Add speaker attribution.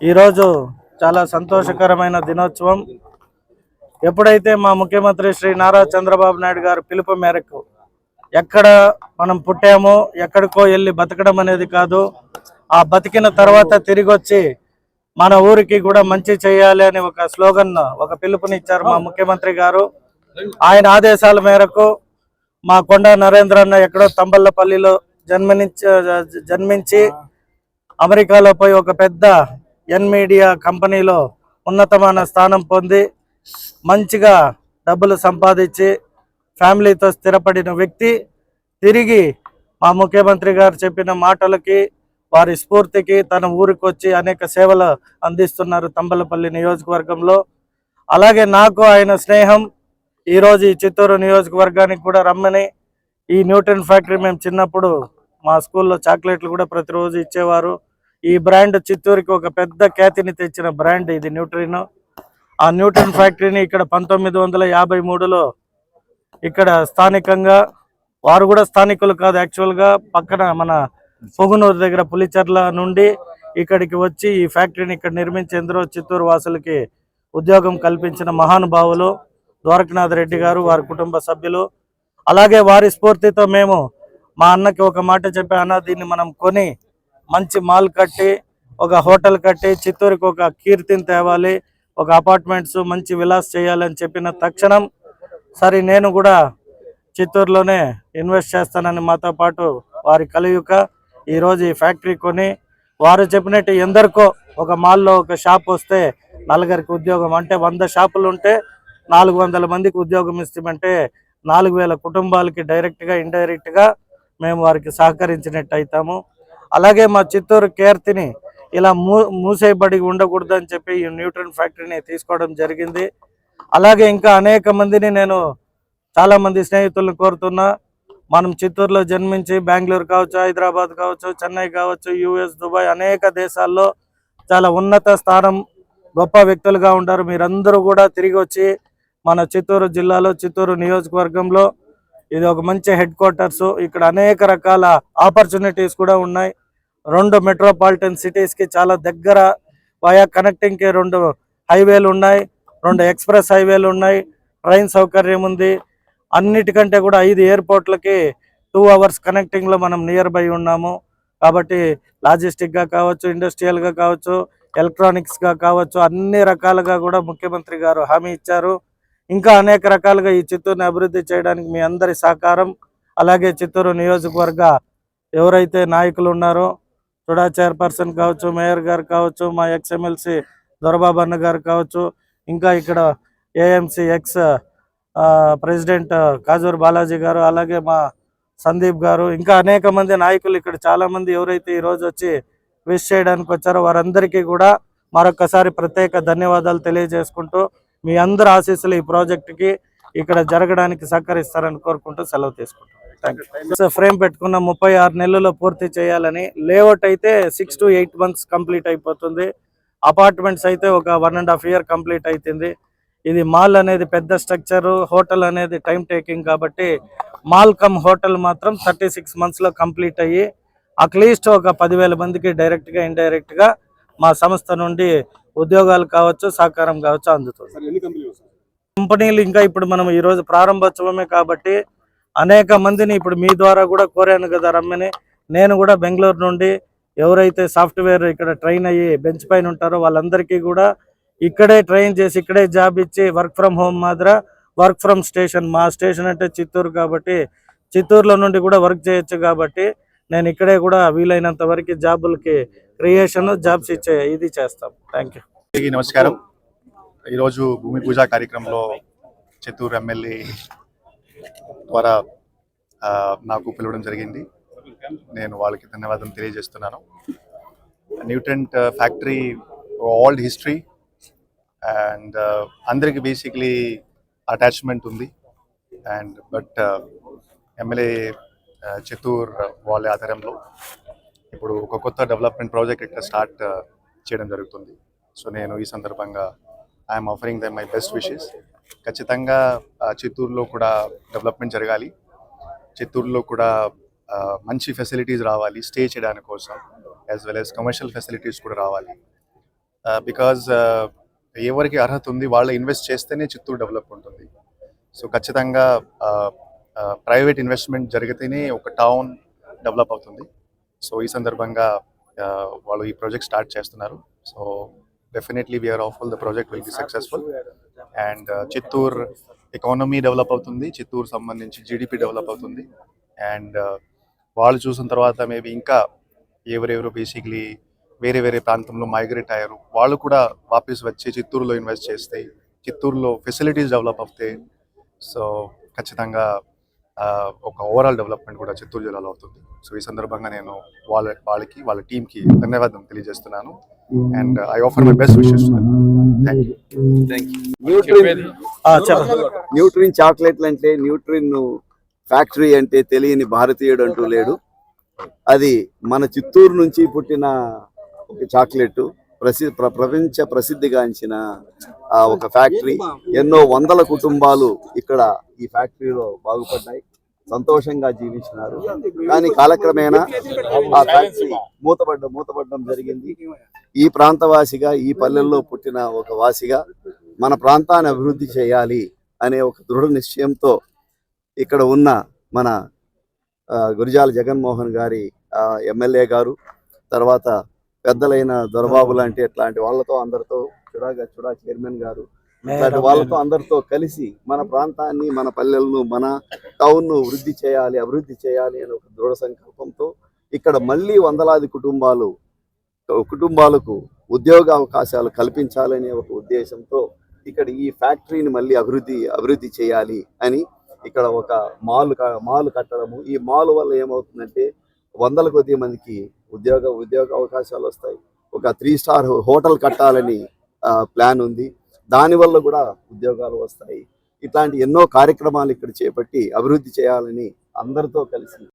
Speaker 1: ఈరోజు చాలా సంతోషకరమైన దినోత్సవం. ఎప్పుడైతే మా ముఖ్యమంత్రి శ్రీ నారా చంద్రబాబు నాయుడు గారు పిలుపు మేరకు ఎక్కడ మనం పుట్టామో ఎక్కడికో వెళ్ళి బతకడం అనేది కాదు ఆ బతికిన తర్వాత తిరిగి వచ్చి మన ఊరికి కూడా మంచి చేయాలి అని ఒక స్లోగన్ ఒక పిలుపునిచ్చారు మా ముఖ్యమంత్రి గారు. ఆయన ఆదేశాల మేరకు మా కొండ నరేంద్ర అన్న ఎక్కడో తంబల్లపల్లిలో జన్మనించ జన్మించి అమెరికాలో పోయి ఒక పెద్ద ఎన్ మీడియా కంపెనీలో ఉన్నతమైన స్థానం పొంది మంచిగా డబ్బులు సంపాదించి ఫ్యామిలీతో స్థిరపడిన వ్యక్తి తిరిగి మా ముఖ్యమంత్రి గారు చెప్పిన మాటలకి వారి స్ఫూర్తికి తన ఊరికి వచ్చి అనేక సేవలు అందిస్తున్నారు తంబలపల్లి నియోజకవర్గంలో. అలాగే నాకు ఆయన స్నేహం ఈరోజు ఈ చిత్తూరు నియోజకవర్గానికి కూడా రమ్మని ఈ న్యూటన్ ఫ్యాక్టరీ మేము చిన్నప్పుడు మా స్కూల్లో చాక్లెట్లు కూడా ప్రతిరోజు ఇచ్చేవారు. ఈ బ్రాండ్ చిత్తూరుకి ఒక పెద్ద ఖ్యాతిని తెచ్చిన బ్రాండ్ ఇది న్యూట్రిన్. ఆ న్యూట్రిన్ ఫ్యాక్టరీని ఇక్కడ పంతొమ్మిది వందల యాభై మూడులో ఇక్కడ స్థానికంగా వారు కూడా స్థానికులు కాదు యాక్చువల్గా పక్కన మన పొగునూరు దగ్గర పులిచెర్ల నుండి ఇక్కడికి వచ్చి ఈ ఫ్యాక్టరీని ఇక్కడ నిర్మించి ఎందరో చిత్తూరు వాసులకి ఉద్యోగం కల్పించిన మహానుభావులు ద్వారకనాథ్ రెడ్డి గారు వారి కుటుంబ సభ్యులు. అలాగే వారి స్ఫూర్తితో మేము మా అన్నకి ఒక మాట చెప్పి అన్న దీన్ని మనం కొని మంచి మాల్ కట్టి ఒక హోటల్ కట్టి చిత్తూరుకి ఒక కీర్తిని తేవాలి ఒక అపార్ట్మెంట్స్ మంచి విలాస్ చేయాలని చెప్పిన తక్షణం సరే నేను కూడా చిత్తూరులోనే ఇన్వెస్ట్ చేస్తానని మాతో పాటు వారి కలియుక ఈరోజు ఈ ఫ్యాక్టరీ కొని వారు చెప్పినట్టు ఎందరికో ఒక మాల్లో ఒక షాప్ వస్తే నలుగురికి ఉద్యోగం అంటే వంద షాపులు ఉంటే నాలుగు వందల మందికి ఉద్యోగం ఇస్తామంటే నాలుగు వేల కుటుంబాలకి డైరెక్ట్గా ఇండైరెక్ట్గా మేము వారికి సహకరించినట్టు అవుతాము. అలాగే మా చిత్తూరు కేర్తిని ఇలా మూ మూసేయబడి ఉండకూడదు అని చెప్పి ఈ న్యూట్రన్ ఫ్యాక్టరీని తీసుకోవడం జరిగింది. అలాగే ఇంకా అనేక మందిని నేను చాలా మంది స్నేహితులను కోరుతున్నా. మనం చిత్తూరులో జన్మించి బెంగళూరు కావచ్చు హైదరాబాద్ కావచ్చు చెన్నై కావచ్చు యుఎస్ దుబాయ్ అనేక దేశాల్లో చాలా ఉన్నత స్థానం గొప్ప వ్యక్తులుగా ఉంటారు. మీరందరూ కూడా తిరిగి వచ్చి మన చిత్తూరు జిల్లాలో చిత్తూరు నియోజకవర్గంలో ఇది ఒక మంచి హెడ్ క్వార్టర్స్. ఇక్కడ అనేక రకాల ఆపర్చునిటీస్ కూడా ఉన్నాయి. రెండు మెట్రోపాలిటన్ సిటీస్కి చాలా దగ్గర వయా కనెక్టింగ్కి రెండు హైవేలు ఉన్నాయి రెండు ఎక్స్ప్రెస్ హైవేలు ఉన్నాయి ట్రైన్ సౌకర్యం ఉంది. అన్నిటికంటే కూడా ఐదు ఎయిర్పోర్ట్లకి టూ అవర్స్ కనెక్టింగ్లో మనం నియర్ బై ఉన్నాము. కాబట్టి లాజిస్టిక్గా కావచ్చు ఇండస్ట్రియల్గా కావచ్చు ఎలక్ట్రానిక్స్గా కావచ్చు అన్ని రకాలుగా కూడా ముఖ్యమంత్రి గారు హామీ ఇచ్చారు. ఇంకా అనేక రకాలుగా ఈ చిత్తూరుని అభివృద్ధి చేయడానికి మీ అందరి సహకారం అలాగే చిత్తూరు నియోజకవర్గ ఎవరైతే నాయకులు ఉన్నారో చుడా చైర్పర్సన్ కావచ్చు మేయర్ గారు కావచ్చు మా ఎక్స్ ఎమ్మెల్సీ దొరబాబు అన్న గారు కావచ్చు ఇంకా ఇక్కడ AMC ex president Kajur Balaji గారు అలాగే మా సందీప్ గారు ఇంకా అనేక మంది నాయకులు ఇక్కడ చాలా మంది ఎవరైతే ఈ రోజు వచ్చి విష్ చేయడానికి వచ్చారో వారందరికీ కూడా మరొకసారి ప్రత్యేక ధన్యవాదాలు తెలియజేసుకుంటూ మీ అందరి ఆశీస్సులు ఈ ప్రాజెక్టుకి ఇక్కడ జరగడానికి సహకరిస్తారని కోరుకుంటూ సెలవు తీసుకుంటాం యూ ఫ్రేమ్ పెట్టుకున్న ముప్పై ఆరు నెలల్లో పూర్తి చేయాలని లేఅవుట్ అయితే six to eight months complete అయిపోతుంది. అపార్ట్మెంట్స్ అయితే ఒక one and half year complete అవుతుంది ఇది మాల్ అనేది పెద్ద స్ట్రక్చర్ హోటల్ అనేది టైం టేకింగ్ కాబట్టి మాల్ కమ్ హోటల్ మాత్రం థర్టీ సిక్స్ మంత్స్లో కంప్లీట్ అయ్యి అట్లీస్ట్ ఒక పదివేల మందికి డైరెక్ట్గా ఇండైరెక్ట్గా మా సంస్థ నుండి ఉద్యోగాలు కావచ్చు సహకారం కావచ్చు అందుతుంది.
Speaker 2: కంపెనీలు సార్
Speaker 1: కంపెనీలు ఇంకా ఇప్పుడు మనం ఈ రోజు ప్రారంభోత్సవమే కాబట్టి అనేక మందిని ఇప్పుడు మీ ద్వారా కూడా కోరాను కదా రమ్మని. నేను కూడా బెంగళూరు నుండి ఎవరైతే సాఫ్ట్వేర్ ఇక్కడ ట్రైన్ అయ్యి బెంచ్ పైన ఉంటారో వాళ్ళందరికీ కూడా ఇక్కడే ట్రైన్ చేసి ఇక్కడే జాబ్ ఇచ్చి వర్క్ ఫ్రమ్ హోమ్ మాదిర వర్క్ ఫ్రమ్ స్టేషన్. మా స్టేషన్ అంటే చిత్తూరు కాబట్టి చిత్తూరులో నుండి కూడా వర్క్ చేయొచ్చు కాబట్టి నేను ఇక్కడే కూడా వీలైనంత వరకు జాబులకి క్రియేషన్ జాబ్స్ ఇచ్చే ఇది చేస్తాం. థ్యాంక్ యూ
Speaker 3: నమస్కారం. ఈరోజు భూమి పూజ కార్యక్రమంలో చిత్తూరు ఎమ్మెల్యే ద్వారా నాకు పిలవడం జరిగింది. నేను వాళ్ళకి ధన్యవాదాలు తెలియజేస్తున్నాను. Nutrient factory old history and అందరికి బేసిక్లీ అటాచ్మెంట్ ఉంది. అండ్ బట్ ఎమ్మెల్యే చిత్తూర్ వాళ్ళ ఆధారంలో ఇప్పుడు ఒక కొత్త డెవలప్మెంట్ ప్రాజెక్ట్ ఇక్కడ స్టార్ట్ చేయడం జరుగుతుంది. సో నేను ఈ సందర్భంగా I'm offering them my best wishes. ఖచ్చితంగా చిత్తూరులో కూడా డెవలప్మెంట్ జరగాలి. చిత్తూరులో కూడా మంచి ఫెసిలిటీస్ రావాలి స్టే చేయడానికి కోసం as well as commercial facilities కూడా రావాలి. బికాజ్ ఎవరికి అర్హత ఉంది వాళ్ళు ఇన్వెస్ట్ చేస్తేనే చిత్తూరు డెవలప్ ఉంటుంది. సో ఖచ్చితంగా ప్రైవేట్ ఇన్వెస్ట్మెంట్ జరిగితేనే ఒక టౌన్ డెవలప్ అవుతుంది. సో ఈ సందర్భంగా వాళ్ళు ఈ ప్రాజెక్ట్ స్టార్ట్ చేస్తున్నారు. So definitely we're hopeful the project will be successful and Chittoor economy develop అవుతుంది చిత్తూరు సంబంధించి జీడిపి డెవలప్ అవుతుంది. అండ్ వాళ్ళు చూసిన తర్వాత మేబీ ఇంకా ఎవరెవరు బేసిక్లీ వేరే వేరే ప్రాంతంలో మైగ్రేట్ అయ్యారు. వాళ్ళు కూడా వాపస్ వచ్చి చిత్తూరులో ఇన్వెస్ట్ చేస్తే చిత్తూరులో ఫెసిలిటీస్ డెవలప్ అవుతాయి సో ఖచ్చితంగా ఒక ఓవరాల్ డెవలప్మెంట్ కూడా చిత్తూరు జిల్లాలో అవుతుంది. సో ఈ సందర్భంగా నేను వాళ్ళ వాళ్ళకి వాళ్ళ టీంకి ధన్యవాదం తెలియజేస్తున్నాను. And I offer my best wishes
Speaker 2: Nutrine Nutrine చాక్లెట్లు అంటే న్యూట్రిన్ ఫ్యాక్టరీ అంటే తెలియని భారతీయుడు అంటూ లేడు. అది మన చిత్తూరు నుంచి పుట్టిన ఒక చాక్లెట్ ప్రసిద్ధ ప్ర- ప్రపంచ ప్రసిద్ధిగాంచిన ఆ ఒక ఫ్యాక్టరీ ఎన్నో వందల కుటుంబాలు ఇక్కడ ఈ ఫ్యాక్టరీలో బాగుపడ్డాయి. సంతోషంగా జీవించినారు. కానీ కాలక్రమేణా ఆ ఫ్యాక్టరీ మూతపడ్డ మూతపడడం జరిగింది. ఈ ప్రాంతవాసిగా ఈ పల్లెల్లో పుట్టిన ఒక వాసిగా మన ప్రాంతాన్ని అభివృద్ధి చేయాలి అనే ఒక దృఢ నిశ్చయంతో ఇక్కడ ఉన్న మన గురిజాల జగన్మోహన్ గారి ఎమ్మెల్యే గారు తర్వాత పెద్దలైన దొరబాబు లాంటి ఇట్లాంటి వాళ్ళతో అందరితో చుడాగా చుడా చైర్మన్ గారు ఇట్లాంటి వాళ్ళతో అందరితో కలిసి మన ప్రాంతాన్ని మన పల్లెలను మన టౌన్ను వృద్ధి చేయాలి అభివృద్ధి చేయాలి అనే ఒక దృఢ సంకల్పంతో ఇక్కడ మళ్ళీ వందలాది కుటుంబాలు కుటుంబాలకు ఉద్యోగ అవకాశాలు కల్పించాలనే ఒక ఉద్దేశంతో ఇక్కడ ఈ ఫ్యాక్టరీని మళ్ళీ అభివృద్ధి అభివృద్ధి చేయాలి అని ఇక్కడ ఒక మాల్ మాల్ కట్టడము. ఈ మాల్ వల్ల ఏమవుతుందంటే వందల కొద్ది మందికి ఉద్యోగ ఉద్యోగ అవకాశాలు వస్తాయి. ఒక త్రీ స్టార్ హోటల్ కట్టాలని ప్లాన్ ఉంది. దానివల్ల కూడా ఉద్యోగాలు వస్తాయి. ఇట్లాంటి ఎన్నో కార్యక్రమాలు ఇక్కడ చేపట్టి అభివృద్ధి చేయాలని అందరితో కలిసి